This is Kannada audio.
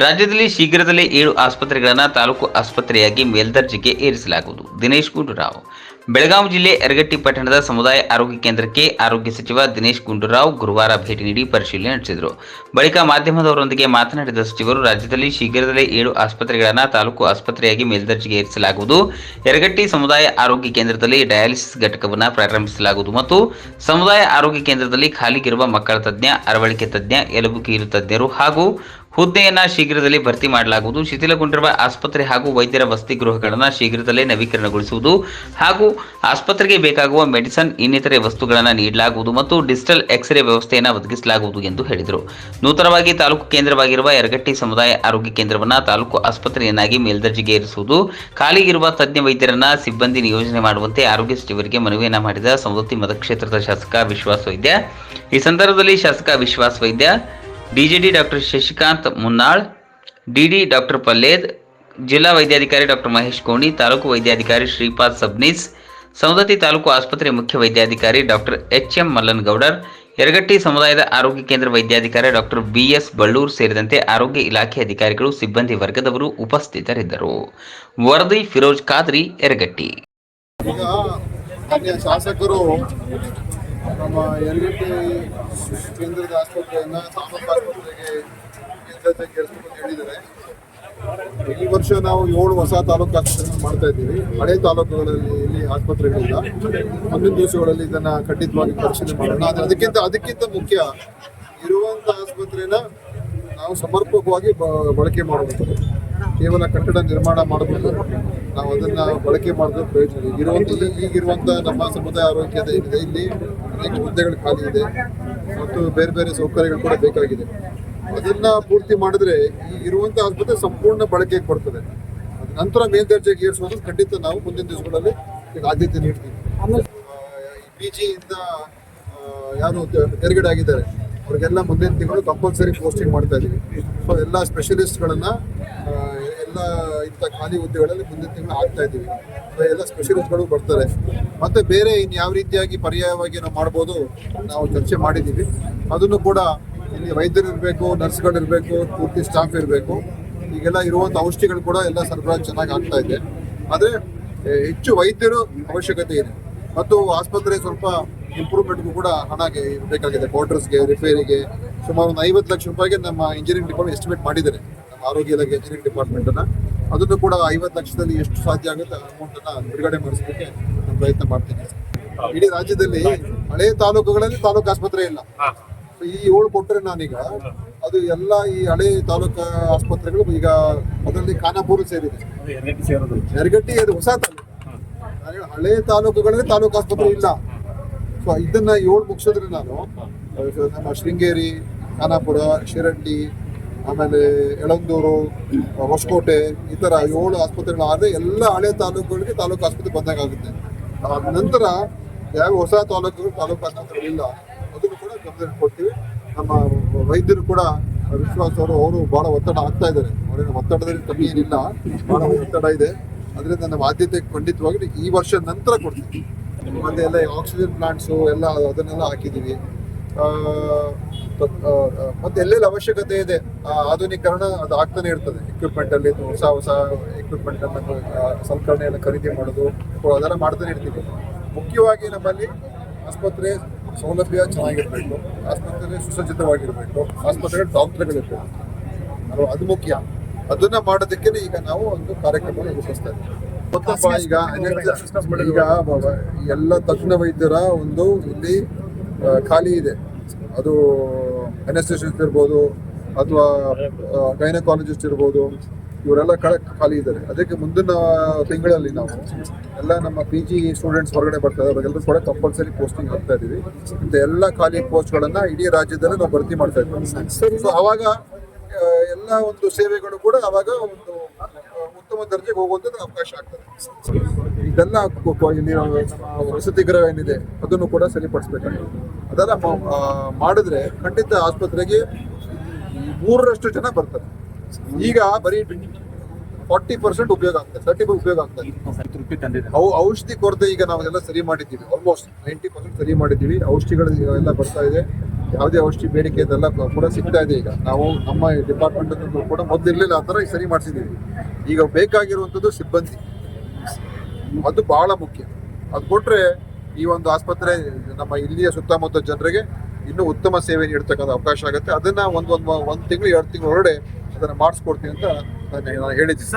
ರಾಜ್ಯದಲ್ಲಿ ಶೀಘ್ರದಲ್ಲೇ ಏಳು ಆಸ್ಪತ್ರೆಗಳನ್ನು ತಾಲೂಕು ಆಸ್ಪತ್ರೆಯಾಗಿ ಮೇಲ್ದರ್ಜೆಗೆ ಏರಿಸಲಾಗುವುದು. ದಿನೇಶ್ ಗುಂಡೂರಾವ್. ಬೆಳಗಾವಿ ಜಿಲ್ಲೆ ಯರಗಟ್ಟಿ ಪಟ್ಟಣದ ಸಮುದಾಯ ಆರೋಗ್ಯ ಕೇಂದ್ರಕ್ಕೆ ಆರೋಗ್ಯ ಸಚಿವ ದಿನೇಶ್ ಗುಂಡೂರಾವ್ ಗುರುವಾರ ಭೇಟಿ ನೀಡಿ ಪರಿಶೀಲನೆ ನಡೆಸಿದರು. ಬಳಿಕ ಮಾಧ್ಯಮದವರೊಂದಿಗೆ ಮಾತನಾಡಿದ ಸಚಿವರು, ರಾಜ್ಯದಲ್ಲಿ ಶೀಘ್ರದಲ್ಲೇ ಏಳು ಆಸ್ಪತ್ರೆಗಳನ್ನು ತಾಲೂಕು ಆಸ್ಪತ್ರೆಯಾಗಿ ಮೇಲ್ದರ್ಜೆಗೆ ಏರಿಸಲಾಗುವುದು. ಯರಗಟ್ಟಿ ಸಮುದಾಯ ಆರೋಗ್ಯ ಕೇಂದ್ರದಲ್ಲಿ ಡಯಾಲಿಸಿಸ್ ಘಟಕವನ್ನು ಪ್ರಾರಂಭಿಸಲಾಗುವುದು ಮತ್ತು ಸಮುದಾಯ ಆರೋಗ್ಯ ಕೇಂದ್ರದಲ್ಲಿ ಖಾಲಿಗಿರುವ ಮಕ್ಕಳ ತಜ್ಞ, ಅರವಳಿಕೆ ತಜ್ಞ, ಎಲುಬು ಕೀಲು ತಜ್ಞರು ಹಾಗೂ ಹುದ್ದೆಯನ್ನ ಶೀಘ್ರದಲ್ಲಿ ಭರ್ತಿ ಮಾಡಲಾಗುವುದು. ಶಿಥಿಲಗೊಂಡಿರುವ ಆಸ್ಪತ್ರೆ ಹಾಗೂ ವೈದ್ಯರ ವಸತಿ ಗೃಹಗಳನ್ನು ಶೀಘ್ರದಲ್ಲೇ ನವೀಕರಣಗೊಳಿಸುವುದು ಹಾಗೂ ಆಸ್ಪತ್ರೆಗೆ ಬೇಕಾಗುವ ಮೆಡಿಸನ್, ಇನ್ನಿತರೆ ವಸ್ತುಗಳನ್ನು ನೀಡಲಾಗುವುದು ಮತ್ತು ಡಿಜಿಟಲ್ ಎಕ್ಸ್ರೇ ವ್ಯವಸ್ಥೆಯನ್ನು ಒದಗಿಸಲಾಗುವುದು ಎಂದು ಹೇಳಿದರು. ನೂತನವಾಗಿ ತಾಲೂಕು ಕೇಂದ್ರವಾಗಿರುವ ಯರಗಟ್ಟಿ ಸಮುದಾಯ ಆರೋಗ್ಯ ಕೇಂದ್ರವನ್ನು ತಾಲೂಕು ಆಸ್ಪತ್ರೆಯನ್ನಾಗಿ ಮೇಲ್ದರ್ಜೆಗೆ ಏರಿಸುವುದು. ಖಾಲಿಗಿರುವ ತಜ್ಞ ವೈದ್ಯರನ್ನ ಸಿಬ್ಬಂದಿ ನಿಯೋಜನೆ ಮಾಡುವಂತೆ ಆರೋಗ್ಯ ಸಚಿವರಿಗೆ ಮನವಿಯನ್ನು ಮಾಡಿದ ಸಮೃದ್ಧಿ ಮತಕ್ಷೇತ್ರದ ಶಾಸಕ ವಿಶ್ವಾಸ ವೈದ್ಯ. ಈ ಸಂದರ್ಭದಲ್ಲಿ ಶಾಸಕ Vishwas Vaidya ಡಿಜಿಡಿ doctor Shashikant Munnal DD doctor Palled, ಜಿಲ್ಲಾ ವೈದ್ಯಾಧಿಕಾರಿ ಡಾಕ್ಟರ್ ಮಹೇಶ್ ಕೋಣಿ, ತಾಲೂಕು ವೈದ್ಯಾಧಿಕಾರಿ ಶ್ರೀಪಾದ್ ಸಬ್ನೀಸ್, ಸವದತ್ತಿ ತಾಲೂಕು ಆಸ್ಪತ್ರೆ ಮುಖ್ಯ ವೈದ್ಯಾಧಿಕಾರಿ doctor H M Mallanagoudar, Yaragatti ಸಮುದಾಯದ ಆರೋಗ್ಯ ಕೇಂದ್ರ ವೈದ್ಯಾಧಿಕಾರಿ ಡಾಕ್ಟರ್ ಬಿಎಸ್ ಬಳ್ಳೂರ್ ಸೇರಿದಂತೆ ಆರೋಗ್ಯ ಇಲಾಖೆ ಅಧಿಕಾರಿಗಳು, ಸಿಬ್ಬಂದಿ ವರ್ಗದವರು ಉಪಸ್ಥಿತರಿದ್ದರು. ವರದಿ ಫಿರೋಜ್ ಖಾದ್ರಿ, ಯರಗಟ್ಟಿ. ಶಾಸಕರು ನಮ್ಮ ಯಲಗಟ್ಟಿ ಕೇಂದ್ರದ ಆಸ್ಪತ್ರೆಯನ್ನ ತಾಲೂಕು ಆಸ್ಪತ್ರೆಗೆ ಹೇಳಿದ್ದಾರೆ. ಈ ವರ್ಷ ನಾವು ಏಳು ಹೊಸ ತಾಲೂಕು ಆಸ್ಪತ್ರೆ ಮಾಡ್ತಾ ಇದ್ದೀವಿ. ಹಳೆ ತಾಲೂಕುಗಳಲ್ಲಿ ಇಲ್ಲಿ ಆಸ್ಪತ್ರೆಗಳಿಲ್ಲ. ಮುಂದಿನ ದಿವಸಗಳಲ್ಲಿ ಇದನ್ನ ಖಂಡಿತವಾಗಿ ಪರಿಶೀಲನೆ ಮಾಡೋಣ. ಆದ್ರೆ ಅದಕ್ಕಿಂತ ಅದಕ್ಕಿಂತ ಮುಖ್ಯ, ಇರುವಂತ ಆಸ್ಪತ್ರೆನ ನಾವು ಸಮರ್ಪಕವಾಗಿ ಬಳಕೆ ಮಾಡಬೇಕು. ಕೇವಲ ಕಟ್ಟಡ ನಿರ್ಮಾಣ ಮಾಡಬಹುದು ನಾವು ಅದನ್ನ ಬಳಕೆ ಮಾಡೋದು ಪ್ರಯೋಜನ. ಇಲ್ಲ. ಇರುವಂತ ಈಗಿರುವಂತ ನಮ್ಮ ಸಮುದಾಯ ಆರೋಗ್ಯದ ಏನಿದೆ ಇಲ್ಲಿ ಅನೇಕ ಹುದ್ದೆಗಳು ಖಾಲಿ ಇದೆ ಮತ್ತು ಬೇರೆ ಬೇರೆ ಸೌಕರ್ಯಗಳು ಕೂಡ ಬೇಕಾಗಿದೆ. ಅದನ್ನ ಪೂರ್ತಿ ಮಾಡಿದ್ರೆ ಈ ಇರುವಂತ ಆಸ್ಪತ್ರೆ ಸಂಪೂರ್ಣ ಬಳಕೆಗೆ ಬರ್ತದೆ ನಂತರ ಮೇಲ್ದರ್ಜೆಗೆ ಏರಿಸೋದು ಖಂಡಿತ ನಾವು ಮುಂದಿನ ದಿವಸಗಳಲ್ಲಿ ಆದ್ಯತೆ ನೀಡ್ತೀವಿ. ಪಿ ಜಿಯಿಂದ ಯಾರು ತೆರಗಡೆ ಆಗಿದ್ದಾರೆ, ಅವ್ರಿಗೆಲ್ಲ ಮುಂದಿನ ತಿಂಗಳು ಕಂಪಲ್ಸರಿ ಪೋಸ್ಟಿಂಗ್ ಮಾಡ್ತಾ ಇದ್ದೀವಿ. ಸೊ ಎಲ್ಲ ಸ್ಪೆಷಲಿಸ್ಟ್ಗಳನ್ನು ಎಲ್ಲ ಇಂಥ ಖಾಲಿ ಹುದ್ದೆಗಳಲ್ಲಿ ಮುಂದಿನ ತಿಂಗಳು ಹಾಕ್ತಾ ಇದ್ದೀವಿ. ಎಲ್ಲ ಸ್ಪೆಷಲಿಸ್ಟ್ಗಳು ಬರ್ತಾರೆ ಮತ್ತು ಬೇರೆ ಇನ್ನು ಯಾವ ರೀತಿಯಾಗಿ ಪರ್ಯಾಯವಾಗಿ ನಾವು ಮಾಡ್ಬೋದು ನಾವು ಚರ್ಚೆ ಮಾಡಿದ್ದೀವಿ. ಅದನ್ನು ಕೂಡ ಇಲ್ಲಿ ವೈದ್ಯರು ಇರಬೇಕು, ನರ್ಸ್ಗಳು ಇರಬೇಕು, ಪೂರ್ತಿ ಸ್ಟಾಫ್ ಇರಬೇಕು. ಈಗೆಲ್ಲ ಇರುವಂಥ ಔಷಧಿಗಳು ಕೂಡ ಎಲ್ಲ ಸರಬರಾಜು ಚೆನ್ನಾಗಿ ಆಗ್ತಾ ಇದೆ. ಆದರೆ ಹೆಚ್ಚು ವೈದ್ಯರು ಅವಶ್ಯಕತೆ ಇದೆ. ಮತ್ತು ಆಸ್ಪತ್ರೆ ಸ್ವಲ್ಪ ಇಂಪ್ರೂವ್ಮೆಂಟ್ಗೂ ಕೂಡ ಹಣಗೆ ಬೇಕಾಗಿದೆ. ಕ್ವಾರ್ಟರ್ಸ್ಗೆ ರಿಪೇರಿಗೆ ಸುಮಾರು ಒಂದು ಐವತ್ತು ಲಕ್ಷ ರೂಪಾಯಿಗೆ ನಮ್ಮ ಇಂಜಿನಿಯರಿಂಗ್ ಡಿಪಾರ್ಟ್ಮೆಂಟ್ ಎಸ್ಟಿಮೇಟ್ ಮಾಡಿದ್ದಾರೆ. ಆರೋಗ್ಯ ಇಲಾಖೆ ಇಂಜಿನಿಯರಿಂಗ್ ಡಿಪಾರ್ಟ್ಮೆಂಟ್ ಅನ್ನ ಅದನ್ನು ಕೂಡ ಐವತ್ತು ಲಕ್ಷದಲ್ಲಿ ಎಷ್ಟು ಸಾಧ್ಯ ಆಗುತ್ತೆ ಅಮೌಂಟ್ ಅನ್ನ ಬಿಡುಗಡೆ ಮಾಡಿಸಲಿಕ್ಕೆ ನಾನು ಪ್ರಯತ್ನ ಮಾಡ್ತೀನಿ. ಇಡೀ ರಾಜ್ಯದಲ್ಲಿ ಹಳೆ ತಾಲೂಕುಗಳಲ್ಲಿ ತಾಲೂಕು ಆಸ್ಪತ್ರೆ ಇಲ್ಲ. ಈ ಏಳು ಕೊಟ್ಟರೆ ನಾನೀಗ ಅದು ಎಲ್ಲ ಈ ಹಳೆ ತಾಲೂಕು ಆಸ್ಪತ್ರೆಗಳು ಈಗ ಅದರಲ್ಲಿ ಖಾನಾಪುರ ಸೇರಿದೆ. ಯರಗಟ್ಟಿ ಅದು ಹೊಸ ತಾಲೂಕು. ಹಳೆ ತಾಲೂಕುಗಳಲ್ಲಿ ತಾಲೂಕು ಆಸ್ಪತ್ರೆ ಇಲ್ಲ. ಸೊ ಇದನ್ನ ಏಳು ಮುಗಿಸಿದ್ರೆ ನಾನು ನಮ್ಮ ಶೃಂಗೇರಿ ಖಾನಾಪುರ ಶಿರಡ್ಡಿ ಆಮೇಲೆ ಎಳಂದೂರು, ಹೊಸಕೋಟೆ, ಈ ಥರ ಏಳು ಆಸ್ಪತ್ರೆಗಳು. ಆದರೆ ಎಲ್ಲ ಹಳೆ ತಾಲೂಕುಗಳಿಗೆ ತಾಲೂಕು ಆಸ್ಪತ್ರೆ ಬಂದಾಗ ಆಗುತ್ತೆ ಅದಾದ ನಂತರ ಯಾವ ಹೊಸ ತಾಲೂಕುಗಳು ತಾಲೂಕು ಆಸ್ಪತ್ರೆಗಳಿಲ್ಲ ಅದನ್ನು ಕೂಡ ಗಮನ ಕೊಡ್ತೀವಿ ನಮ್ಮ ವೈದ್ಯರು ಕೂಡ ವಿಶ್ವಾಸ ಅವರು ಅವರು ಬಹಳ ಒತ್ತಡ ಆಗ್ತಾ ಇದ್ದಾರೆ. ಅವರೇನು ಒತ್ತಡದಲ್ಲಿ ಕಮ್ಮಿ ಏನಿಲ್ಲ, ಬಹಳ ಒತ್ತಡ ಇದೆ. ಅದರಿಂದ ನಮ್ಮ ಆದ್ಯತೆ ಖಂಡಿತವಾಗಿ ಈ ವರ್ಷ ನಂತರ ಕೊಡ್ತೀವಿ. ಮತ್ತೆ ಎಲ್ಲ ಆಕ್ಸಿಜನ್ ಪ್ಲಾಂಟ್ಸು ಎಲ್ಲ ಅದನ್ನೆಲ್ಲ ಹಾಕಿದ್ದೀವಿ. ಮತ್ತೆ ಎಲ್ಲೆಲ್ಲಿ ಅವಶ್ಯಕತೆ ಇದೆ ಆಧುನೀಕರಣ ಅದು ಆಗ್ತಾನೆ ಇರ್ತದೆ. ಎಕ್ವಿಪ್ಮೆಂಟ್ ಅಲ್ಲಿ ಹೊಸ ಹೊಸ ಎಕ್ವಿಪ್ಮೆಂಟ್ ಅನ್ನು ಎಲ್ಲ ಖರೀದಿ ಮಾಡೋದು ಅದೆಲ್ಲ ಮಾಡ್ತಾನೆ ಇರ್ತೀವಿ. ಮುಖ್ಯವಾಗಿ ನಮ್ಮಲ್ಲಿ ಆಸ್ಪತ್ರೆ ಸೌಲಭ್ಯ ಚೆನ್ನಾಗಿರ್ಬೇಕು ಆಸ್ಪತ್ರೆ ಸುಸಜ್ಜಿತವಾಗಿರ್ಬೇಕು ಆಸ್ಪತ್ರೆಗೆ ಡಾಕ್ಟರ್ಗಳಿರ್ಬೇಕು ಅದು ಅದು ಮುಖ್ಯ. ಅದನ್ನ ಮಾಡೋದಕ್ಕೆ ಈಗ ನಾವು ಒಂದು ಕಾರ್ಯಕ್ರಮ ರೂಪಿಸ್ತಾ ಇದ್ದೀವಿ. ಈಗ ಈಗ ಎಲ್ಲ ತಜ್ಞ ವೈದ್ಯರ ಒಂದು ಇಲ್ಲಿ ಖಾಲಿ ಇದೆ. ಅದು ಅನೆಸ್ಥೆಷಿಸ್ಟ್ ಇರ್ಬೋದು ಅಥವಾ ಗೈನಕಾಲಜಿಸ್ಟ್ ಇರ್ಬೋದು, ಇವರೆಲ್ಲ ಕಳೆ ಖಾಲಿ ಇದ್ದಾರೆ. ಅದಕ್ಕೆ ಮುಂದಿನ ತಿಂಗಳಲ್ಲಿ ನಾವು ಎಲ್ಲ ನಮ್ಮ ಪಿ ಜಿ ಸ್ಟೂಡೆಂಟ್ಸ್ ಹೊರಗಡೆ ಬರ್ತಾರೆ. ಅವರಿಗೆಲ್ಲರೂ ಕೂಡ ಕಂಪಲ್ಸರಿ ಪೋಸ್ಟಿಂಗ್ ಹಾಕ್ತಾ ಇದ್ದೀವಿ ಇಂಥ ಎಲ್ಲ ಖಾಲಿ ಪೋಸ್ಟ್ಗಳನ್ನು ಇಡೀ ರಾಜ್ಯದಲ್ಲಿ ನಾವು ಭರ್ತಿ ಮಾಡ್ತಾ ಇದ್ದೀವಿ. ಸೊ ಅವಾಗ ಎಲ್ಲ ಒಂದು ಸೇವೆಗಳು ಕೂಡ ಅವಾಗ ಒಂದು ಉತ್ತಮ ದರ್ಜೆಗೆ ಹೋಗುವಂಥದ್ದು ಅವಕಾಶ ಆಗ್ತದೆ. ಇದೆಲ್ಲ ವಸತಿ ಗೃಹ ಏನಿದೆ ಅದನ್ನು ಕೂಡ ಸರಿಪಡಿಸ್ಬೇಕಾಗಿದೆ ಅದೆಲ್ಲ ಮಾಡಿದ್ರೆ ಖಂಡಿತ ಆಸ್ಪತ್ರೆಗೆ ಮೂರರಷ್ಟು ಜನ ಬರ್ತಾರೆ ಈಗ ಬರೀ ಫಾರ್ಟಿ ಪರ್ಸೆಂಟ್ ಉಪಯೋಗ ಆಗ್ತದೆ ತರ್ಟಿ ಉಪಯೋಗ ಆಗ್ತದೆ. ಅವು ಔಷಧಿ ಕೊರತೆ ಈಗ ನಾವೆಲ್ಲ ಸರಿ ಮಾಡಿದ್ದೀವಿ ಆಲ್ಮೋಸ್ಟ್ ನೈಂಟಿ ಪರ್ಸೆಂಟ್ ಸರಿ ಮಾಡಿದ್ದೀವಿ. ಔಷಧಿಗಳು ಎಲ್ಲ ಬರ್ತಾ ಇದೆ. ಯಾವುದೇ ಔಷಧಿ ಬೇಡಿಕೆ ಅದೆಲ್ಲ ಕೂಡ ಸಿಗ್ತಾ ಇದೆ ಈಗ. ನಾವು ನಮ್ಮ ಡಿಪಾರ್ಟ್ಮೆಂಟ್ ಕೂಡ ಮೊದಲು ಇರಲಿಲ್ಲ ಆ ಥರ ಸರಿ ಮಾಡಿಸಿದ್ದೀವಿ. ಈಗ ಬೇಕಾಗಿರುವಂಥದ್ದು ಸಿಬ್ಬಂದಿ. ಅದು ಬಹಳ ಮುಖ್ಯ. ಅದು ಕೊಟ್ರೆ ಈ ಒಂದು ಆಸ್ಪತ್ರೆ ನಮ್ಮ ಇಲ್ಲಿಯ ಸುತ್ತಮುತ್ತ ಜನರಿಗೆ ಇನ್ನೂ ಉತ್ತಮ ಸೇವೆ ನೀಡ್ತಕ್ಕಂಥ ಅವಕಾಶ ಆಗುತ್ತೆ. ಅದನ್ನ ಒಂದ್, ಒಂದು ಒಂದು ತಿಂಗಳು, ಎರಡು ತಿಂಗಳು ಹೊರಡೆ ಅದನ್ನ ಮಾಡಿಸ್ಕೊಡ್ತೀನಿ ಅಂತ ನಾನು ನಾನು ಹೇಳಿದ್ದೀನಿ.